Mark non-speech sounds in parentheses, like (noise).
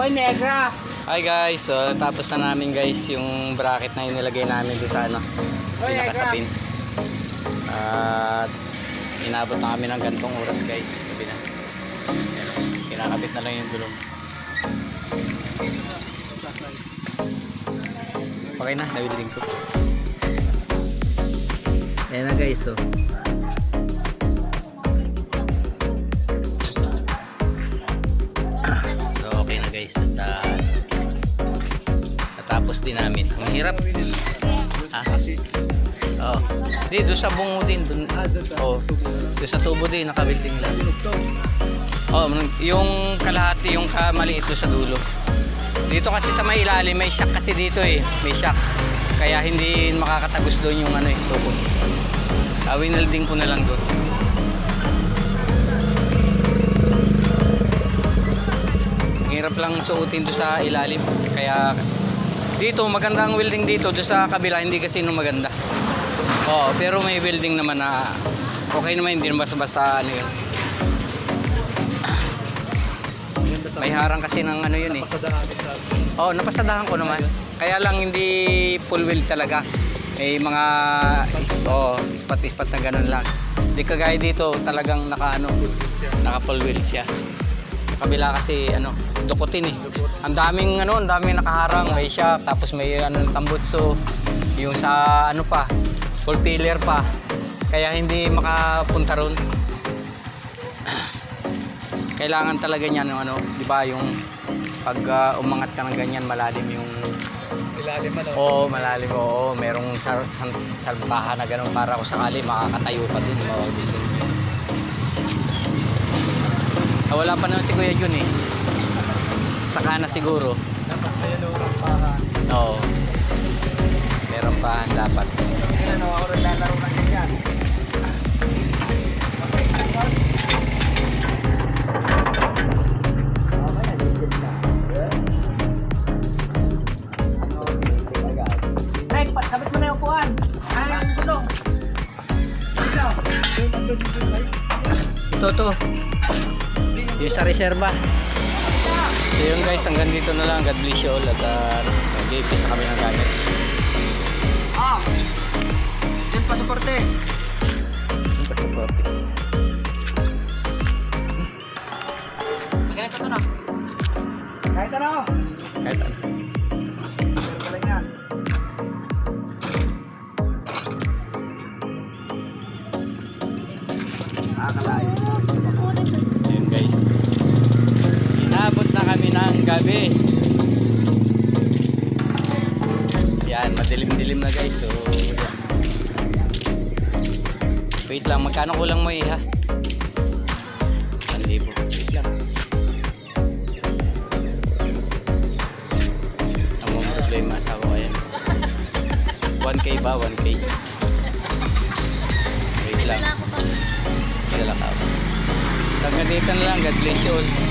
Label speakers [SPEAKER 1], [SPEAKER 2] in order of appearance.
[SPEAKER 1] Hoy, negra.
[SPEAKER 2] Hi guys, so tapos na namin guys yung bracket na inilagay namin doon sa ano, pinakasapin. At inabot na kami ng gantong oras guys. Sabi na. Kinakabit na lang yung gulong. Okay na, nawilding ko. Ayan na guys. So, natapos din namin. Ang hirap. Ah, Oo. Di, doon sa bungo din. Doon, oh, doon sa tubo din, nakabuilding lang. Oh, yung kalahati, yung kamaliit doon sa dulo. Dito kasi sa may ilalim, may shock kasi dito eh. May shock. Kaya hindi makakatagos doon yung ano eh, tubo. Uh, winelding ko na lang doon. Ang hirap lang suotin doon sa ilalim. Kaya dito, maganda ang welding dito. Doon sa kabila, hindi kasi nung maganda. Oo, pero may welding naman na okay naman, hindi naman basta-basta ano yun. May harang kasi ng ano yun eh. Oo, napasadahan ko naman. Kaya lang hindi full wheel talaga. May mga is, oh, ispat-ispat na ganun lang. Hindi kagaya dito, talagang naka ano, naka full wheel siya. Kabila kasi ano, dukutin eh. Ang daming ano, ang daming nakaharang, may shock, tapos may ano tambutso, yung sa ano pa, full pillar pa. Kaya hindi makapunta ron. (clears throat) Kailangan talaga niyan yung ano, 'di ba, yung pag ah, umangat ka ng ganyan, malalim yung
[SPEAKER 3] Ilalim ano?
[SPEAKER 2] Oo, malalim. Oo, merong sal sal salbahan na ganun para kung sakali makakatayo pa dun. Mawawili. Ah, wala pa naman si Kuya Jun eh. Saka na siguro.
[SPEAKER 3] Dapat may ano, para.
[SPEAKER 2] Oo. Meron pa dapat.
[SPEAKER 3] Ano, ako rin lalaro ng ganyan.
[SPEAKER 1] Kapit mo na yung upuan. Ay, ang gulong.
[SPEAKER 2] Ito to. Yung sa reserva. So yun guys, hanggang dito na lang. God bless you all. At uh, mag-iipis na kami ng gamit.
[SPEAKER 3] Ah! Yan pa sa parte.
[SPEAKER 2] Yung pasaporte.
[SPEAKER 1] To na.
[SPEAKER 3] Kahit ano.
[SPEAKER 2] Kahit ano.
[SPEAKER 3] Pero
[SPEAKER 2] gabi. Yan, madilim-dilim na guys. So, yan. Wait lang, magkano kulang mo eh ha? 1,000. Wait lang. Ang mga problema asawa ko yan. 1K ba? 1K? Wait lang. Ka. Hanggang dito na lang. God bless you all.